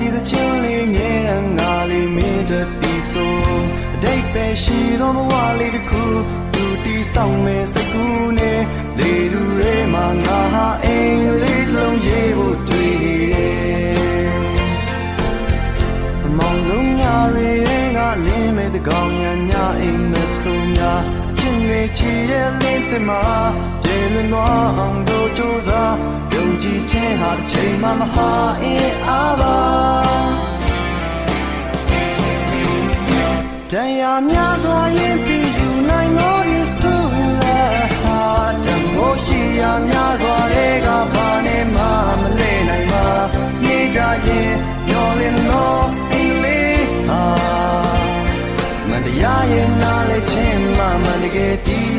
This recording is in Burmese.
ဒီသချင်းလေးငယ်ရန်ငါလေးမင်းတို့တီးဆိုအတိတ်ပဲရှိသောဘဝလေးတစ်ခုသူတီးဆောင်မယ်စကူနဲ့လေလူရဲမှာငါဟာအိမ်လေးလုံးရေးဖို့တွေ့နေတယ်မောင်လုံးညာရီငါလင်းမဲ့တကောင်ညာညာအိမ်မဆုံညာအချင်းလေးချီရဲ့လင်းတမပြေလွန်သွားအောင်တို့ကြိုးစားယုံကြည်ခြင်းဟာချိန်မှမဟာအင်းအား တရားများသွားရင်ပြည်ယူနိုင်တော့ရင်ဆုံးလာဟာတမောရှိရများစွာတွေကဘာနဲ့မှမလဲနိုင်ပါနေကြရင်ပြောလင်းတော့အင်္ဂလိပ်ဟာမတရားရင်နားလဲချင်းမှမတကယ်တီး